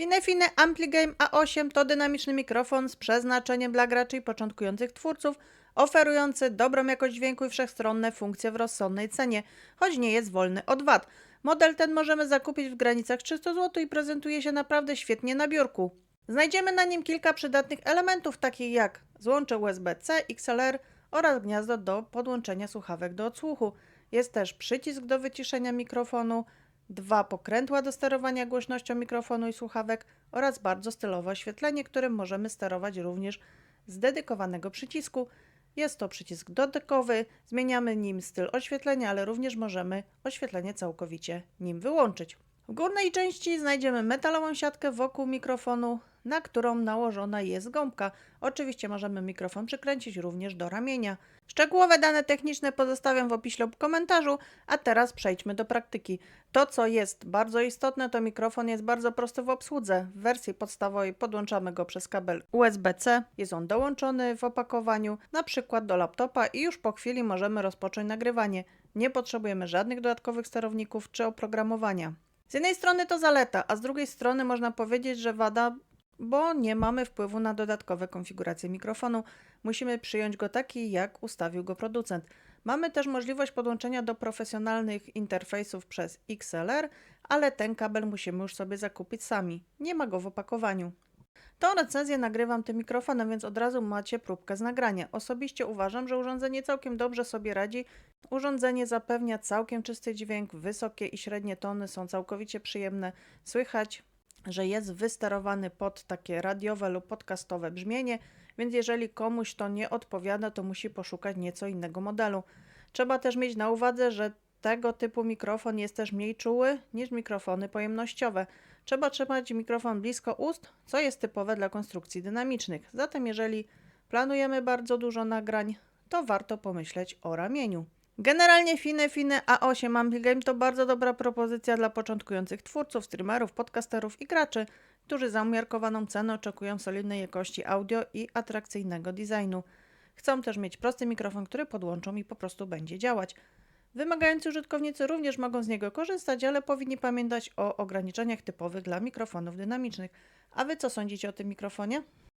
Fine Fine Ampligame A8 to dynamiczny mikrofon z przeznaczeniem dla graczy i początkujących twórców, oferujący dobrą jakość dźwięku i wszechstronne funkcje w rozsądnej cenie, choć nie jest wolny od wad. Model ten możemy zakupić w granicach 300 zł i prezentuje się naprawdę świetnie na biurku. Znajdziemy na nim kilka przydatnych elementów, takich jak złącze USB-C, XLR oraz gniazdo do podłączenia słuchawek do odsłuchu. Jest też przycisk do wyciszenia mikrofonu, dwa pokrętła do sterowania głośnością mikrofonu i słuchawek oraz bardzo stylowe oświetlenie, którym możemy sterować również z dedykowanego przycisku. Jest to przycisk dotykowy, zmieniamy nim styl oświetlenia, ale również możemy oświetlenie całkowicie nim wyłączyć. W górnej części znajdziemy metalową siatkę wokół mikrofonu, na którą nałożona jest gąbka. Oczywiście możemy mikrofon przykręcić również do ramienia. Szczegółowe dane techniczne pozostawiam w opisie lub komentarzu, a teraz przejdźmy do praktyki. To, co jest bardzo istotne, to mikrofon jest bardzo prosty w obsłudze. W wersji podstawowej podłączamy go przez kabel USB-C. Jest on dołączony w opakowaniu, na przykład do laptopa i już po chwili możemy rozpocząć nagrywanie. Nie potrzebujemy żadnych dodatkowych sterowników czy oprogramowania. Z jednej strony to zaleta, a z drugiej strony można powiedzieć, że wada, bo nie mamy wpływu na dodatkowe konfiguracje mikrofonu. Musimy przyjąć go taki, jak ustawił go producent. Mamy też możliwość podłączenia do profesjonalnych interfejsów przez XLR, ale ten kabel musimy już sobie zakupić sami. Nie ma go w opakowaniu. Tą recenzję nagrywam tym mikrofonem, więc od razu macie próbkę z nagrania. Osobiście uważam, że urządzenie całkiem dobrze sobie radzi. Urządzenie zapewnia całkiem czysty dźwięk, wysokie i średnie tony są całkowicie przyjemne. Słychać, że jest wysterowany pod takie radiowe lub podcastowe brzmienie, więc jeżeli komuś to nie odpowiada, to musi poszukać nieco innego modelu. Trzeba też mieć na uwadze, że tego typu mikrofon jest też mniej czuły niż mikrofony pojemnościowe. Trzeba trzymać mikrofon blisko ust, co jest typowe dla konstrukcji dynamicznych. Zatem jeżeli planujemy bardzo dużo nagrań, to warto pomyśleć o ramieniu. Generalnie Fine Fine A8 Ampligame to bardzo dobra propozycja dla początkujących twórców, streamerów, podcasterów i graczy, którzy za umiarkowaną cenę oczekują solidnej jakości audio i atrakcyjnego designu. Chcą też mieć prosty mikrofon, który podłączą i po prostu będzie działać. Wymagający użytkownicy również mogą z niego korzystać, ale powinni pamiętać o ograniczeniach typowych dla mikrofonów dynamicznych. A wy co sądzicie o tym mikrofonie?